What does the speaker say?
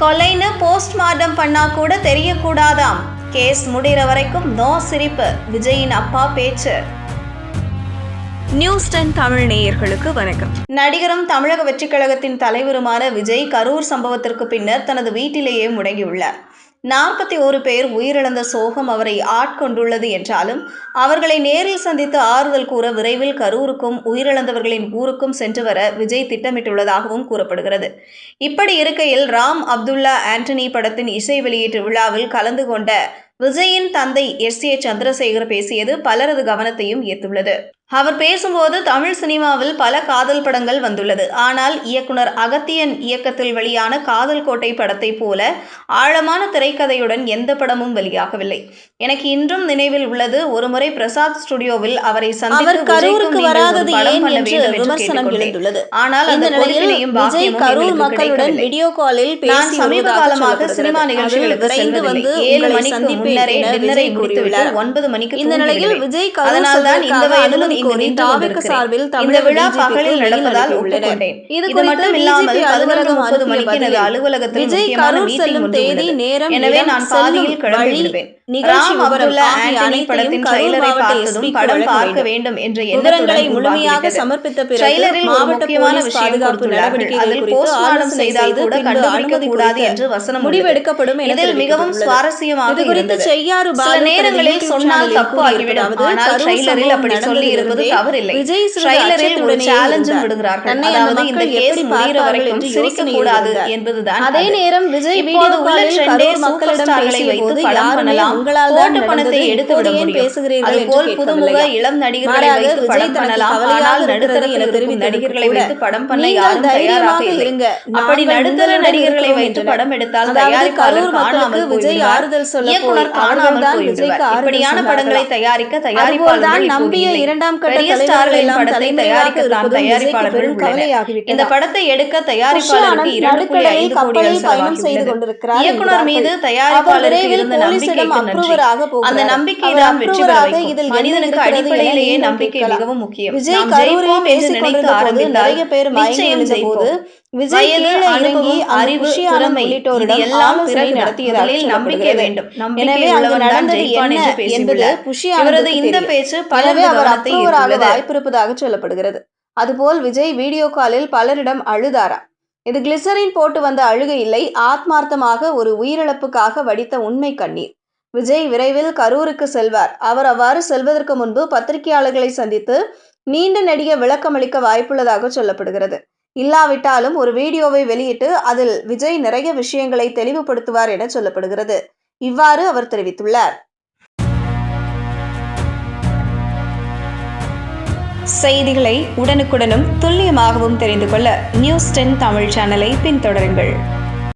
கொலைன்னு postmortem பண்ணா கூட தெரியக்கூடாதாம். Case முடிகிற வரைக்கும் நோ சிரிப்பு. விஜயின் அப்பா பேச்சு. நியூஸ் டென் தமிழ் நேயர்களுக்கு வணக்கம். நடிகரும் தமிழக வெற்றிக் கழகத்தின் தலைவருமான விஜய் கரூர் சம்பவத்திற்கு பின்னர் தனது வீட்டிலேயே முடங்கியுள்ளார். நாற்பத்தி ஒரு பேர் உயிரிழந்த சோகம் அவரை ஆட்கொண்டுள்ளது என்றாலும் அவர்களை நேரில் சந்தித்து ஆறுதல் கூற விரைவில் கரூருக்கும் உயிரிழந்தவர்களின் ஊருக்கும் சென்று வர விஜய் திட்டமிட்டுள்ளதாகவும் கூறப்படுகிறது. இப்படி இருக்கையில் ராம் அப்துல்லா ஆண்டனி படத்தின் இசை வெளியீட்டு விழாவில் கலந்து கொண்ட விஜயின் தந்தை எஸ் ஏ சந்திரசேகர் பேசியது பலரது கவனத்தையும் ஈர்த்துள்ளது. அவர் பேசும்போது தமிழ் சினிமாவில் பல காதல் படங்கள் வந்துள்ளது ஆனால் இயக்குனர் அகத்தியன் இயக்கத்தில் வெளியான காதல் கோட்டை படத்தை போல ஆழமான திரைக்கதையுடன் எந்த படமும் வெளியாகவில்லை எனக்கு இன்றும் நினைவில் உள்ளது ஒருமுறை பிரசாத் ஸ்டுடியோவில் அவரை சந்தித்து கரூருக்கு வராதது ஏன் என்று விமர்சனம். எழுந்துள்ளது ஆனால் அந்த நிலையில் பொறுப்பினையும் விஜய் பாக்கியமும் கரூர் மக்களுடன். வீடியோ காலில் நான் சமீப காலமாக சினிமா. நிகழ்ச்சிகளுக்கு விரைந்து வந்து ஏழு மணிக்கு முன்னரே டின்னரை கூறியுள்ளார். ஒன்பது மணிக்கு இந்த நிலையில். விஜய் அதனால்தான் இந்த வயதிலும் கோரி தாவேக. சார்பில் இந்த விழா பகலில் நடப்பதால். ஒப்புக்கொண்டேன் இது மட்டும் இல்லாமல் பதினொன்று முப்பது மணிக்கு எனது அலுவலகத்தில் விஜய் கரூர் செல்லும் தேதி. நேரம், எனவே நான் பாதியில் ராம் அப்துல்லா ஆண்டனி படத்தின் ட்ரெய்லரை பார்த்ததும் படம் பார்க்க வேண்டும். என்ற முழுமையாக. சமர்ப்பித்த பிறகு ட்ரெய்லரில் ஒரு மாவட்ட முக்கியமான போலீஸ் விஷயம் பாதுகாப்பு கொடுத்துள்ளார்கள் நடவடிக்கைகள் அதில் குறித்து போஸ்ட்மார்ட்டம் ஆலோசனை செய்தால் செய்து கூட பின்பு கண்டுபிடிக்க அனுமதி கூடாது குறித்த என்று வசனம் முடிவு உள்ளது. எடுக்கப்படும் என இதில் மிகவும். சுவாரஸ்யமாக இருந்தது. சில நேரங்களில் சொன்னால் தப்பு ஆகிவிடும் ஆனால் ட்ரெய்லரில் அப்படி சொல்லி நடந்ததிலிருந்தே தவறில்லை விஜய் சிறிது ட்ரெய்லரில் ஒரு சேலஞ்சும். விடுகிறார்கள் அதாவது இந்த கேஸ் முடிகிற வரைக்கும் சிரிக்க கூடாது. என்பதுதான் அதே. நேரம் விஜய் இப்போது உள்ள ட்ரெண்டே மக்களிடம் வைத்து படம் பண்ணலாம் போட்ட பணத்தை எடுத்து விட முடியும் பேசுகிறீர்கள் அதுபோல் புதுமுக? இளம் நடிகர்களை வைத்து விஜய் படம் பண்ணலாம் ஆனால் இருக்கும் தெரிவித்ததற்கு நடிகர்களை வைத்து படம் பண்ண யாரும் தயாராக இருங்க. அப்படி நடுத்தர நடிகர்களை வைத்து. படம் எடுத்தால் தயாரிப்பாளர் காணாமல் விஜய் ஆறுதல் சொல்ல இயக்குனர் காணாமல் போய்விடுவார் இப்படியான படங்களை. தயாரிக்க தயாரிப்பாளர்கள் நம்பிய இரண்டாம் பெரிய தலைவர்கள் ஸ்டார்களின் எல்லாம் படத்தை தலைமறைவாக தயாரிக்கத்தான் இருப்பதும் விஜய்க்கு தயாரிப்பாளர்கள் பெரும் உள்ளனர் கவலையாகிவிட்டதா? இந்த படத்தை எடுக்க புஷ்ய தயாரிப்பாளருக்கு ஆனந்த் இரண்டு புள்ளி நடுக்கடலில் ஐந்து கோடி கப்பலில் பயணம் செய்து செலவாகியுள்ளது கொண்டிருக்கிறார் இயக்குனர் மீது தயாரிப்பாளருக்கு இருந்த நம்பிக்கைக்கு நன்றி. அந்த நம்பிக்கை தான் வெற்றி பெற இதில் மனிதனுக்கு அடிப்படையிலேயே நம்பிக்கை. மிகவும் முக்கியம் விஜய் கரூரில் பேசிக் கொண்டிருந்த போது நிறைய பேர் மயங்கி போது விஜய் அறிவு திறமை உள்ளிட்டோரிடம் ஆலோசனை நம்பிக்கை. வேண்டும். எனவே அங்கு நடந்தது என்ன என்பது புஷி இந்த. பேச்சு அவர் அப்ரூவராக வாய்ப்பிருப்பதாக சொல்லப்படுகிறது. அதுபோல் விஜய் வீடியோ காலில் பலரிடம் அழுதாராம். இது கிளிசரின் போட்டு வந்த அழுகை இல்லை. ஆத்மார்த்தமாக ஒரு உயிரிழப்புக்காக வடித்த உண்மை கண்ணீர். விஜய் விரைவில் கரூருக்கு செல்வார். அவர் அவ்வாறு செல்வதற்கு முன்பு பத்திரிகையாளர்களை சந்தித்து நீண்ட நெடிய விளக்கமளிக்க வாய்ப்புள்ளதாக சொல்லப்படுகிறது. இல்லாவிட்டாலும் ஒரு வீடியோவை வெளியிட்டு அதில் விஜய் நிறைய விஷயங்களை தெளிவுபடுத்துவார் என சொல்லப்படுகிறது. இவ்வாறு அவர் தெரிவித்துள்ளார். செய்திகளை உடனுக்குடனும் துல்லியமாகவும் தெரிந்து கொள்ள நியூஸ் டென் தமிழ் சேனலை பின்தொடருங்கள்.